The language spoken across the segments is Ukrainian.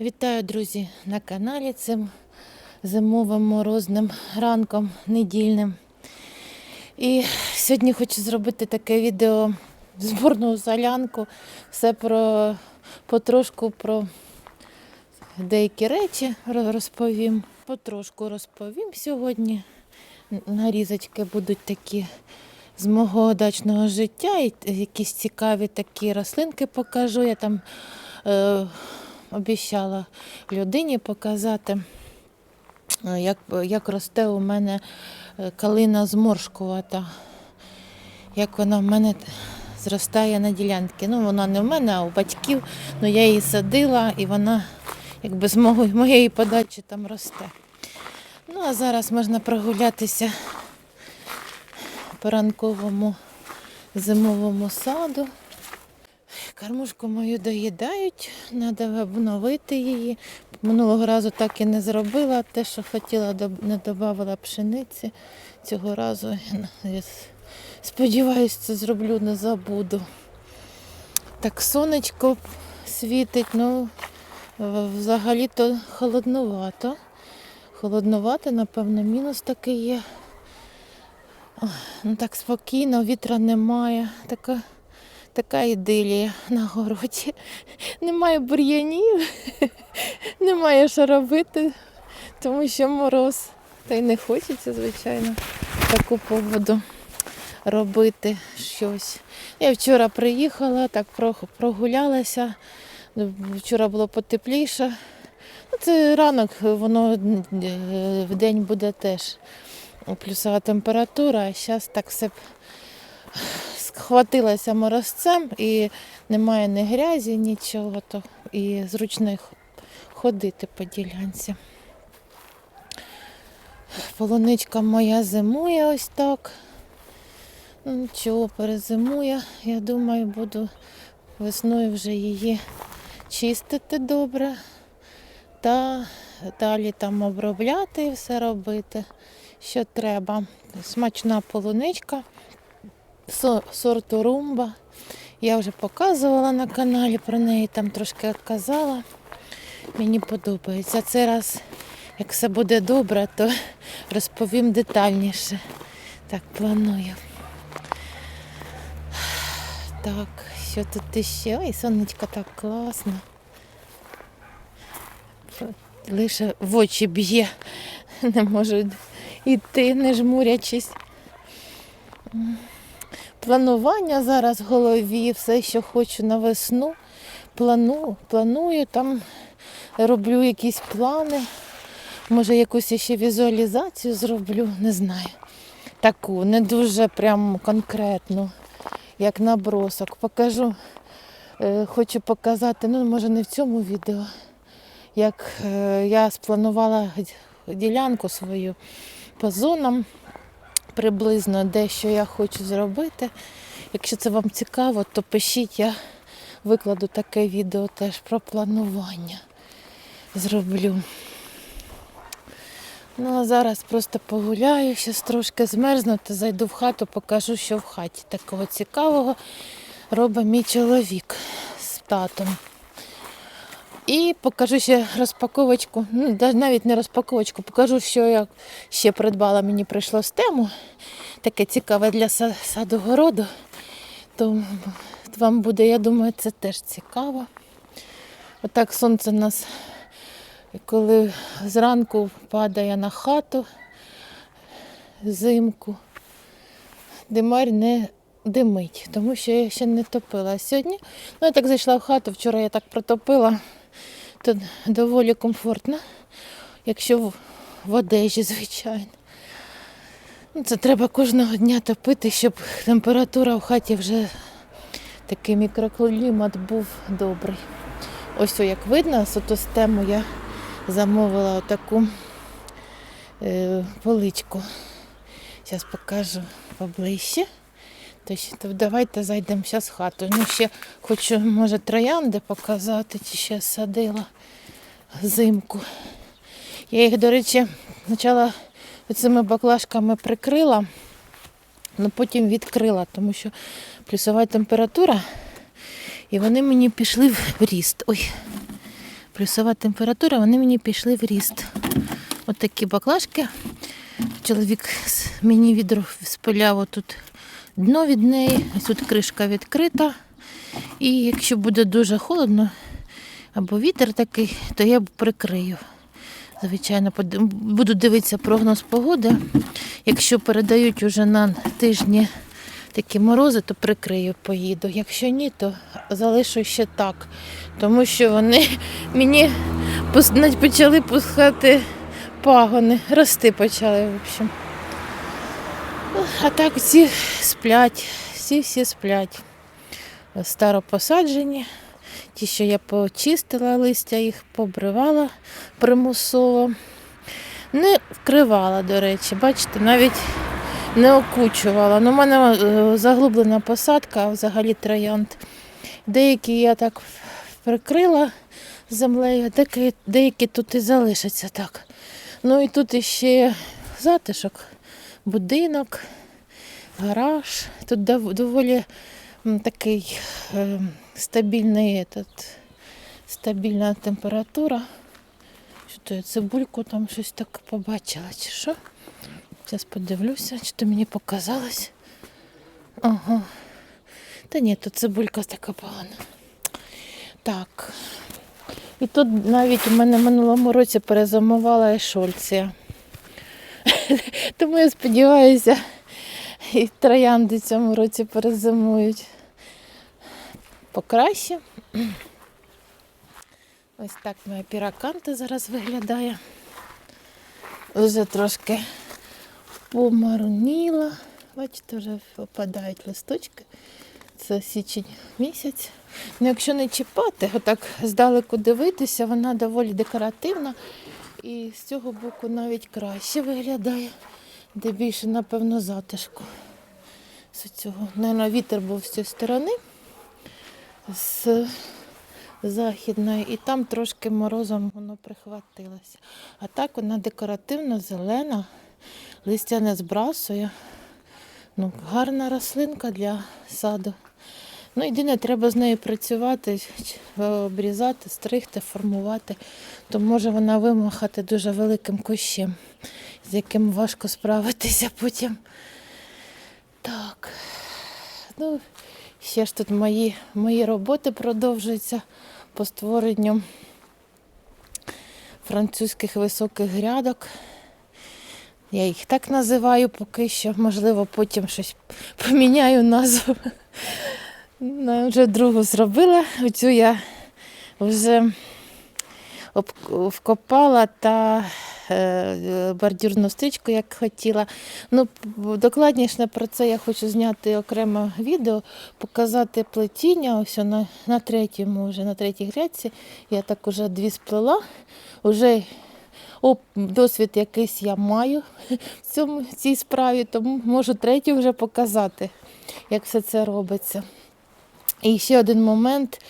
Вітаю, друзі, на каналі цим зимовим морозним ранком недільним. І сьогодні хочу зробити таке відео зборну солянку. Все про потрошку про деякі речі розповім. Потрошку розповім сьогодні. Нарізочки будуть такі з мого дачного життя, і якісь цікаві такі рослинки покажу. Я там е, обіцяла людині показати, е, як, як росте у мене е, калина зморшкувата, як вона в мене зростає на ділянці. Ну, вона не в мене, а у батьків. Ну, я її садила і вона якби з моєї подачі там росте. Ну, а зараз можна прогулятися по ранковому зимовому саду. Кормушку мою доїдають, треба обновити її. Минулого разу так і не зробила. Те, що хотіла, не додавала пшениці. Цього разу я с- сподіваюся, це зроблю, не забуду. Так сонечко світить, ну взагалі-то холоднувато. Холоднувато, напевно, мінус такий є. Ну так спокійно, вітра немає. Така така ідилія на городі. Немає бур'янів, немає що робити, тому що мороз. Та й не хочеться, звичайно, таку погоду робити щось. Я вчора приїхала, так прогулялася. Ну, Вчора було потепліше. Ну, це ранок, воно е, в день буде теж плюсова температура, а зараз так все схватилася морозцем і немає ні грязі, нічого, то і зручно ходити по ділянці. Полуничка моя зимує ось так. Нічого, перезимує. Я думаю, буду весною вже її чистити добре та далі там обробляти і все робити, що треба. Смачна полуничка сорту румба. Я вже показувала на каналі про неї, там трошки казала. Мені подобається. Цей раз, як все буде добре, то розповім детальніше. Так, планую. Так, що тут іще? Ой, сонечко так класно. Лише в очі б'є. Не можу йти, не жмурячись. Планування зараз в голові, все, що хочу на весну. Плану, планую, там роблю якісь плани. Може, якусь ще візуалізацію зроблю, не знаю. Таку, не дуже прям конкретну, як набросок. Покажу, е, хочу показати, ну, може, не в цьому відео, як е, я спланувала ділянку свою по зонам, приблизно де що я хочу зробити. Якщо це вам цікаво, то пишіть, я викладу таке відео теж про планування. Зроблю. Ну а зараз просто погуляю, щас трошки змерзну, то зайду в хату, покажу, що в хаті такого цікавого робить мій чоловік з татом. І покажу ще розпаковочку, ну навіть не розпаковочку, покажу, що я ще придбала, мені прийшло з тему. Таке цікаве для са- саду-городу. То вам буде, я думаю, це теж цікаво. Отак сонце нас, коли зранку падає на хату зимку, димар не димить, тому що я ще не топила. Сьогодні, ну я так зайшла в хату, вчора я так протопила, то доволі комфортно, якщо в, одежі, звичайно. Ну, Це треба кожного дня топити, щоб температура в хаті вже такий мікроклімат був добрий. Ось як видно, сотостему я замовила отаку е, поличку. Зараз покажу поближче. То, давайте зайдемо зараз в хату. Ну, ще хочу, може, троянди показати, чи ще садила зимку. Я їх, до речі, спочатку цими баклажками прикрила, але потім відкрила, тому що плюсова температура, і вони мені пішли в ріст. Ой, плюсова температура, вони мені пішли в ріст. От такі баклажки. Чоловік мені відро спиляв отут дно від неї, ось тут кришка відкрита. І якщо буде дуже холодно або вітер такий, то я прикрию. Звичайно, буду дивитися прогноз погоди. Якщо передають уже на тижні такі морози, то прикрию, поїду. Якщо ні, то залишу ще так. Тому що вони мені почали пускати пагони, рости почали, в общем. А так всі сплять, всі всі сплять. Старопосаджені. Ті, що я почистила листя, їх побривала примусово. Не вкривала, до речі, бачите, навіть не окучувала. Ну, у мене е, заглублена посадка, взагалі троянд. Деякі я так прикрила землею, деякі, деякі тут і залишаться так. Ну і тут іще затишок, будинок, гараж. Тут доволі такий е, стабільний этот, стабільна температура. Що то я цибульку там щось так побачила, чи що? Зараз подивлюся, чи то мені показалось. Ага. Та ні, тут цибулька така погана. Так. І тут навіть у мене в минулому році перезимувала ешольція. Тому я сподіваюся, і троянди цьому році перезимують покраще. Ось так моя піраканта зараз виглядає. Вже трошки помарніла. Бачите, вже опадають листочки. Це січень місяць. Ну, якщо не чіпати, отак здалеку дивитися, вона доволі декоративна. І з цього боку навіть краще виглядає, де більше, напевно, затишку. З цього. Наверно, вітер був з цієї сторони, з західної, і там трошки морозом воно прихватилося. А так вона декоративно зелена, листя не збрасує. Ну, гарна рослинка для саду. Ну, єдине, треба з нею працювати, обрізати, стригти, формувати, то може вона вимахати дуже великим кущем, з яким важко справитися потім. Так. Ну, Ще ж тут мої, мої роботи продовжуються по створенню французьких високих грядок. Я їх так називаю поки що. Можливо, потім щось поміняю назву. Ну, Вже другу зробила. Оцю я вже вкопала та е, бордюрну стрічку, як хотіла. Ну, докладніше про це я хочу зняти окреме відео, показати плетіння. Ось на, на третьому, вже на третій грядці. Я так уже дві сплела. Уже досвід якийсь я маю в цьому цій справі, тому можу третю вже показати, як все це робиться. І ще один момент,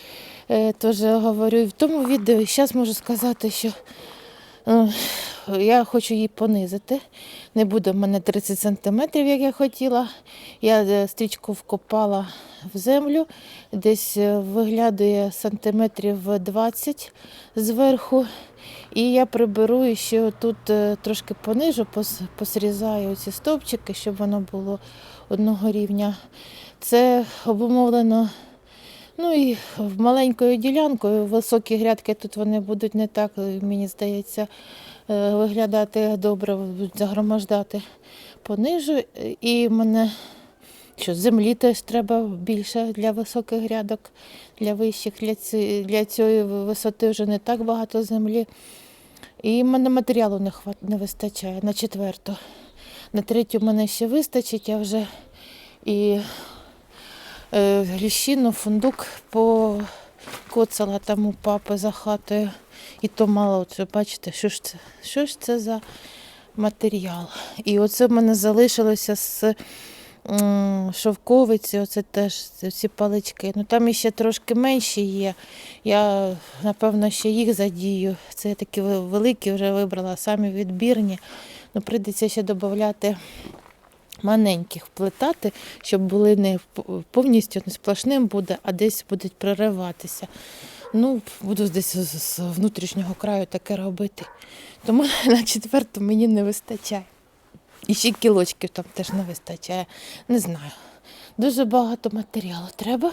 е, теж говорю в тому відео, і зараз можу сказати, що е, я хочу її понизити. Не буде в мене 30 см, як я хотіла. Я е, стрічку вкопала в землю, десь е, виглядає сантиметрів 20 зверху. І я приберу і ще тут трошки понижу, посрізаю ці стовпчики, щоб воно було одного рівня. Це обумовлено Ну і маленькою ділянкою, високі грядки тут вони будуть не так, е, мені здається, е, виглядати добре, загромождати понижу. Е, І мене що, землі теж треба більше для високих грядок, для вищих, для, ці, для цієї висоти вже не так багато землі. І мене матеріалу не, хват, не вистачає на четверту. На третю мене ще вистачить, я вже і е, ліщину, фундук покоцала там у папи за хатою. І то мало, оце, бачите, що ж це, що ж це за матеріал. І оце в мене залишилося з шовковиці, оце теж ці палички. Ну там іще трошки менші є. Я, напевно, ще їх задію. Це я такі великі вже вибрала, самі відбірні. Ну, прийдеться ще додати маленьких вплетати, щоб були не повністю не сплошним буде, а десь будуть прориватися. Ну, буду десь з, внутрішнього краю таке робити. Тому на четверту мені не вистачає. І ще кілочків там теж не вистачає. Не знаю. Дуже багато матеріалу треба.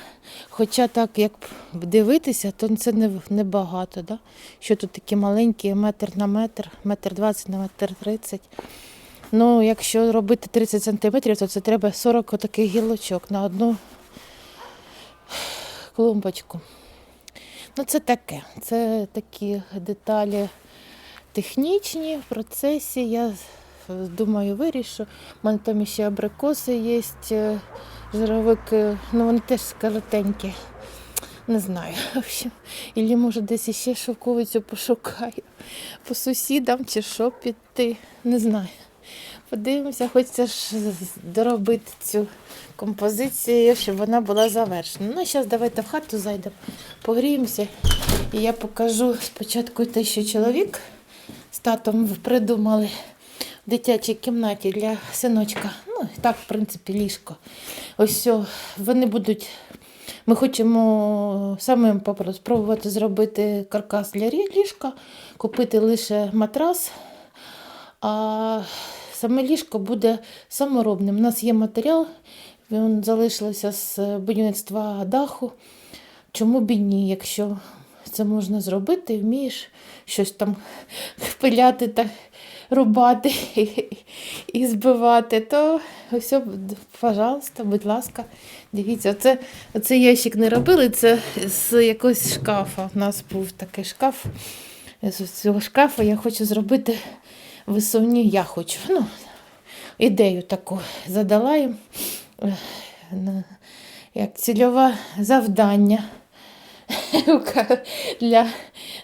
Хоча так, як дивитися, то це не, не. Да? Що тут такі маленькі, метр на метр, метр двадцять на метр тридцять. Ну, якщо робити 30 сантиметрів, то це треба 40 таких гілочок на одну клумбочку. Ну, це таке. Це такі деталі технічні в процесі. Я е, думаю, вирішу. У мене там ще абрикоси є, е, жировики, ну вони теж скелетенькі. Не знаю. Ілі може десь іще шовковицю пошукаю по сусідам чи що піти. Не знаю. Подивимося, хочеться ж доробити цю композицію, щоб вона була завершена. Ну, зараз давайте в хату зайдемо, погріємося. І я покажу спочатку те, що чоловік з татом придумали в дитячій кімнаті для синочка. Ну, так, в принципі, ліжко. Ось все, вони будуть. Ми хочемо самим спробувати зробити каркас для ліжка, купити лише матрас, а саме ліжко буде саморобним. У нас є матеріал, він залишився з будівництва даху. Чому б і ні, якщо це можна зробити, вмієш щось там пиляти та рубати і, збивати, то ось, пожалуйста, будь ласка, дивіться, оце, оце ящик не робили, це з якогось шкафа. У нас був такий шкаф. З цього шкафу я хочу зробити висувні, я хочу. Ну, ідею таку задала їм як цільове завдання для,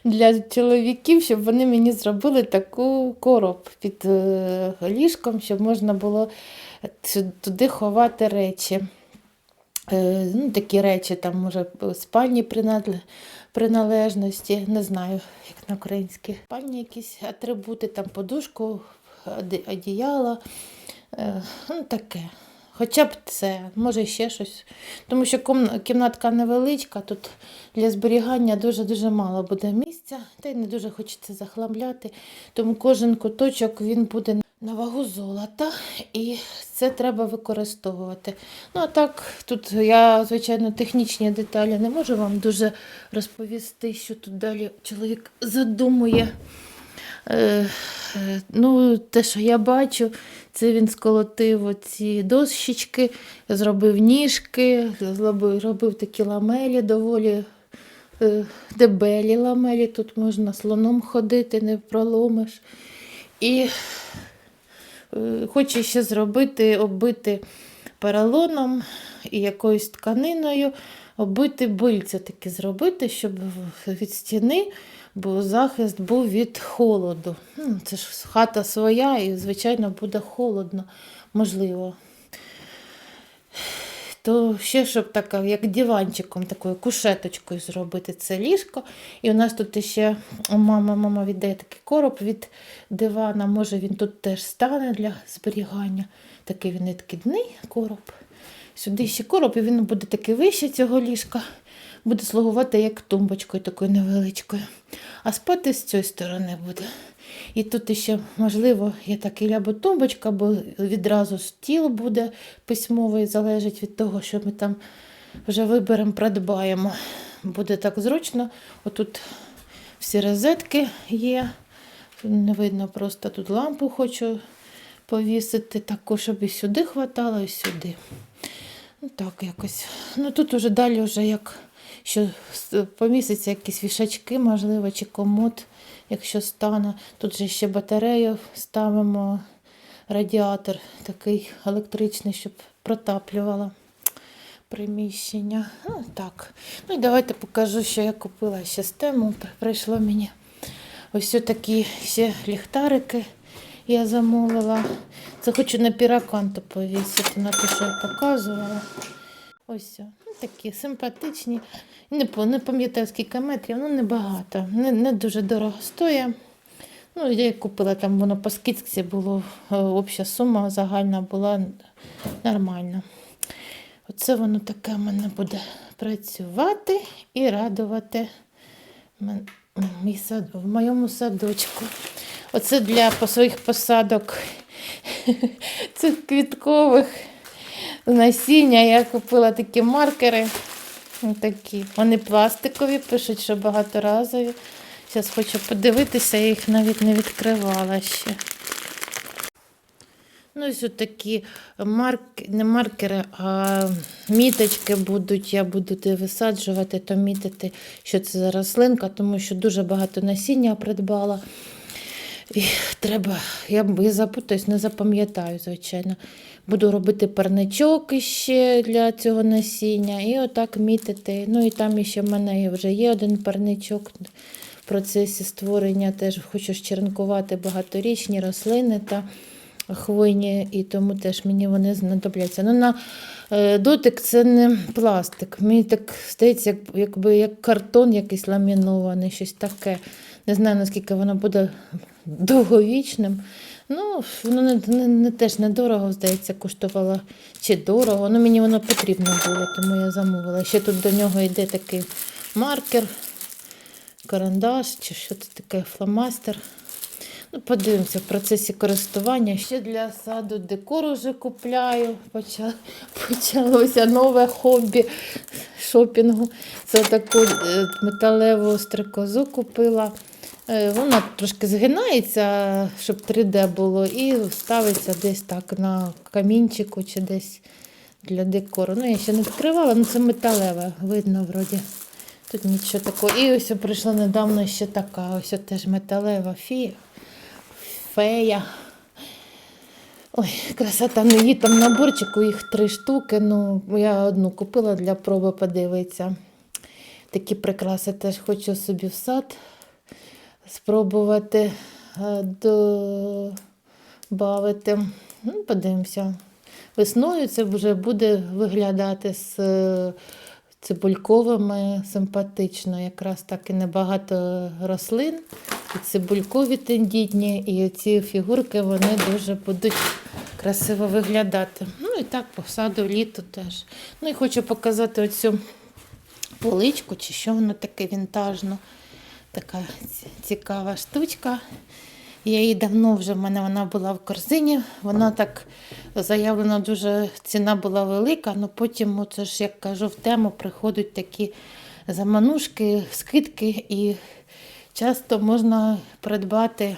для чоловіків, щоб вони мені зробили таку короб під е, ліжком, щоб можна було туди ховати речі. Е, Ну, такі речі, там, може, спальні приналежності, не знаю, як на українській. Спальні якісь атрибути, там подушку, одіяло, е, ну таке. Хоча б це, може ще щось. Тому що кімнатка невеличка, тут для зберігання дуже-дуже мало буде місця, та й не дуже хочеться захламляти. Тому кожен куточок він буде на вагу золота, і це треба використовувати. Ну, а так, тут я, звичайно, технічні деталі не можу вам дуже розповісти, що тут далі чоловік задумує. Е, е, ну, те, що я бачу, це він сколотив оці дощечки, зробив ніжки, робив такі ламелі доволі е, дебелі ламелі. Тут можна слоном ходити, не проломиш. І хоче ще зробити, оббити поролоном і якоюсь тканиною, оббити бильця таке зробити, щоб від стіни бо захист був від холоду. Це ж хата своя і, звичайно, буде холодно, можливо. То ще, щоб така, як диванчиком, такою кушеточкою зробити це ліжко. І у нас тут ще мама, мама віддає такий короб від дивана. Може він тут теж стане для зберігання. Такий він відкидний короб. Сюди ще короб, і він буде такий вище цього ліжка. Буде слугувати як тумбочкою такою невеличкою. А спати з цієї сторони буде. І тут ще, можливо, є такий або тумбочка, або відразу стіл буде письмовий, залежить від того, що ми там вже виберемо, придбаємо. Буде так зручно. Отут всі розетки є. Не видно, просто тут лампу хочу повісити, таку, щоб і сюди хватало, і сюди. Ну так якось. Ну тут уже далі вже як що поміститься якісь вішачки, можливо, чи комод, якщо стане. Тут же ще батарею ставимо, радіатор такий електричний, щоб протаплювало приміщення. Ну, так. Ну і давайте покажу, що я купила ще з тему. Прийшло мені ось такі ще ліхтарики. Я замовила. Це хочу на піраканту повісити, на те, що я показувала. Ось ну, такі симпатичні. Не, не пам'ятаю, скільки метрів, ну небагато. Не, не дуже дорого стоїть. Ну, я купила там, воно по скидці було, е, обща сума загальна була нормальна. Оце воно таке в мене буде працювати і радувати мій сад, в моєму садочку. Оце для своїх посадок цих квіткових насіння. Я купила такі маркери. Такі. Вони пластикові, пишуть, що багаторазові. Зараз хочу подивитися, я їх навіть не відкривала ще. Ну, ось такі марк... не маркери, а міточки будуть. Я буду висаджувати, то мітити, що це за рослинка, тому що дуже багато насіння придбала. І треба, я запутаюсь, не запам'ятаю, звичайно. Буду робити парничок іще для цього насіння і отак мітити. Ну і там ще в мене вже є один парничок в процесі створення. Теж хочу щеренкувати багаторічні рослини та хвойні, і тому теж мені вони знадобляться. Ну, на е, дотик це не пластик. Мені так здається, як, якби як картон якийсь ламінований, щось таке. Не знаю, наскільки воно буде довговічним. Ну, воно не, не, не теж недорого, здається, коштувало чи дорого. Ну, мені воно потрібно було, тому я замовила. Ще тут до нього йде такий маркер, карандаш, чи що це таке, фломастер. Ну, подивимося в процесі користування. Ще для саду декор вже купляю. Почалося нове хобі шопінгу. Це таку е, металеву стрикозу купила. Е, Вона трошки згинається, щоб 3D було, і ставиться десь так на камінчику чи десь для декору. Ну, я ще не відкривала, але це металеве, видно вроді. Тут нічого такого. І ось прийшла недавно ще така, ось теж металева фія фея. Ой, красота, ну її там наборчику, їх три штуки. Ну, я одну купила для проби подивитися. Такі прикраси теж хочу собі в сад спробувати е, добавити. Ну, подивимося. Весною це вже буде виглядати з е, цибульковими симпатично. Якраз так і небагато рослин, і цибулькові тендітні, і ці фігурки вони дуже будуть красиво виглядати. Ну і так по саду літо теж. Ну і хочу показати оцю поличку, чи що воно таке вінтажно. Така цікава штучка. Я її давно вже в мене вона була в корзині. Вона так заявлено дуже ціна була велика, але потім, оце ж, як кажу, в тему приходять такі заманушки, скидки, і часто можна придбати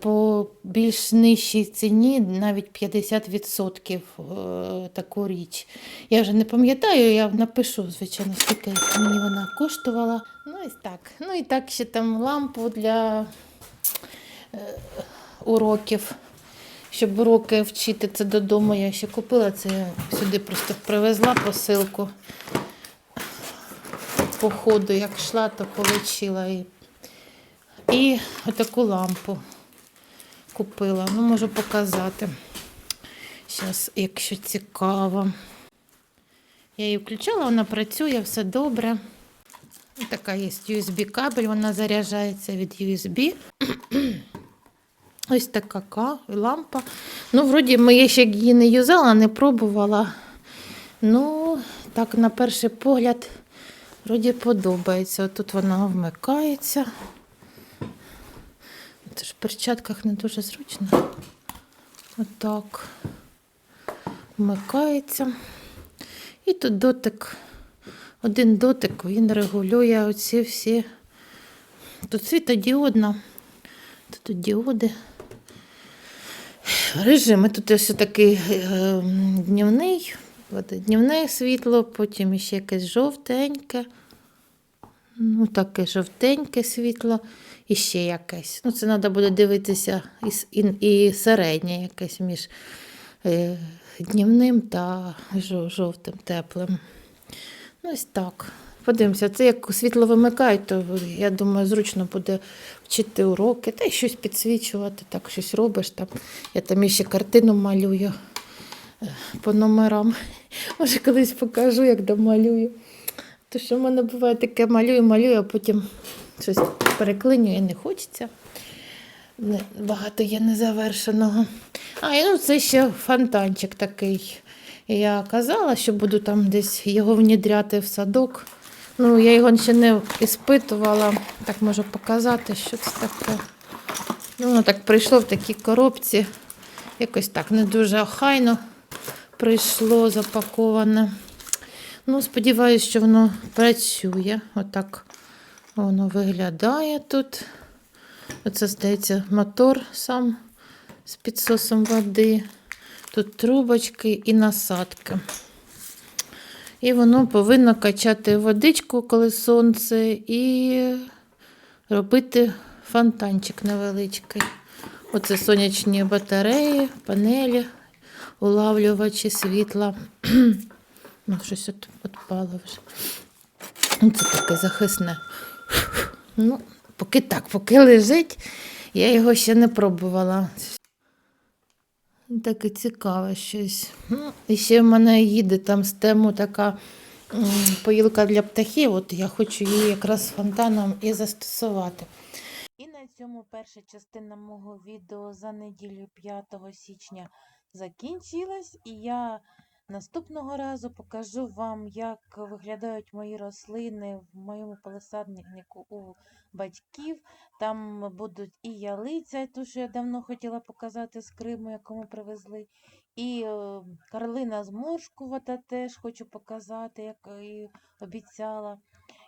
по більш нижчій ціні навіть 50% е, таку річ. Я вже не пам'ятаю, я напишу, звичайно, скільки мені вона коштувала. І так. Ну і так ще там лампу для е, уроків. Щоб уроки вчити це додому, я ще купила це. Я сюди просто привезла посилку. По ходу, як йшла, то отримала. І, і отаку лампу купила. Ну, можу показати. Зараз, якщо цікаво. Я її включала, вона працює, все добре. Така є USB-кабель, вона заряджається від USB. Ось така ка- лампа. Ну, вроді, ми я ще її не юзала, не пробувала. Ну, так, на перший погляд, вроді подобається. Тут вона вмикається. Це ж в перчатках не дуже зручно. Отак. Вмикається. І тут дотик. Один дотик, він регулює оці всі. Тут світодіодна, тут діоди. Режими. Тут ось такий е, днівний, днівне світло, потім ще якесь жовтеньке. Ну, таке жовтеньке світло і ще якесь. Ну, це треба буде дивитися і, і, і середнє якесь між е, днівним та жовтим, теплим. Ну, ось так. Подивимося, це як світло вимикають, то я думаю, зручно буде вчити уроки, та й щось підсвічувати, так щось робиш там. Я там ще картину малюю е, по номерам. Може, колись покажу, як домалюю. То що в мене буває таке малюю, малюю, а потім щось переклинює, не хочеться. Багато є незавершеного. А, і ну це ще фонтанчик такий. Я казала, що буду там десь його внідряти в садок. Ну, я його ще не іспитувала. Так можу показати, що це таке. Ну, воно так прийшло в такій коробці. Якось так не дуже охайно прийшло запаковане. Ну, сподіваюся, що воно працює. Отак воно виглядає тут. Оце, здається, мотор сам з підсосом води. Тут трубочки і насадки. І воно повинно качати водичку, коли сонце, і робити фонтанчик невеличкий. Оце сонячні батареї, панелі, улавлювачі світла. Ну, щось от відпало вже. Ну, Це таке захисне. Ну, поки так, поки лежить, я його ще не пробувала. Таке цікаве щось. І ще в мене їде там з тему така поїлка для птахів. От я хочу її якраз фонтаном і застосувати. І на цьому перша частина мого відео за неділю 5 січня закінчилась. І я наступного разу покажу вам, як виглядають мої рослини в моєму палисаднику у батьків. Там будуть і ялиця, ту, що я давно хотіла показати з Криму, яку ми привезли. І е, карлина зморшкувата теж хочу показати, як і обіцяла.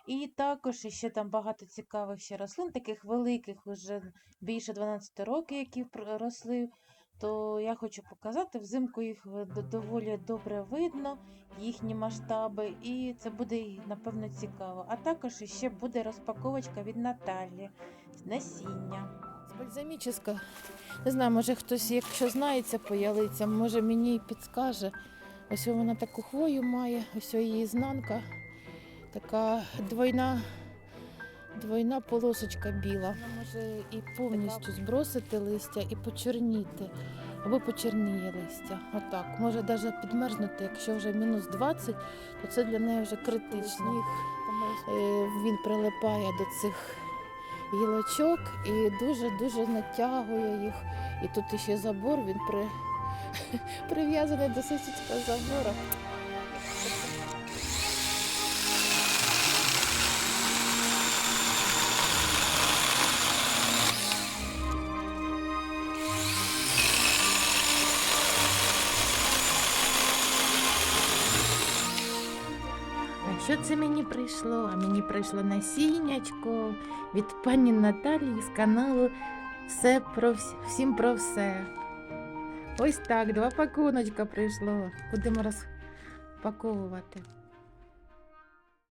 І також ще там багато цікавих ще рослин, таких великих, вже більше 12 років, які росли. То я хочу показати, взимку їх доволі добре видно, їхні масштаби, і це буде напевно цікаво. А також ще буде розпаковочка від Наталі з насіння. Бальзаміческа. Не знаю, може хтось, якщо знається по ялицям, може мені і підскаже. Ось вона таку хвою має, ось її ізнанка. Така двойна, двойна полосочка біла. Вона може і повністю збросити листя і почорніти. Або почерніє листя. Отак. Може навіть підмерзнути, якщо вже мінус 20, то це для неї вже критично. Е, Він прилипає до цих гілочок і дуже-дуже натягує їх. І тут ще забор, він при... прив'язаний до сусідського забору. Що це мені прийшло? А мені прийшло насіннячко від пані Наталії з каналу Все про вс- всім про все. Ось так, два пакуночка прийшло. Будемо розпаковувати.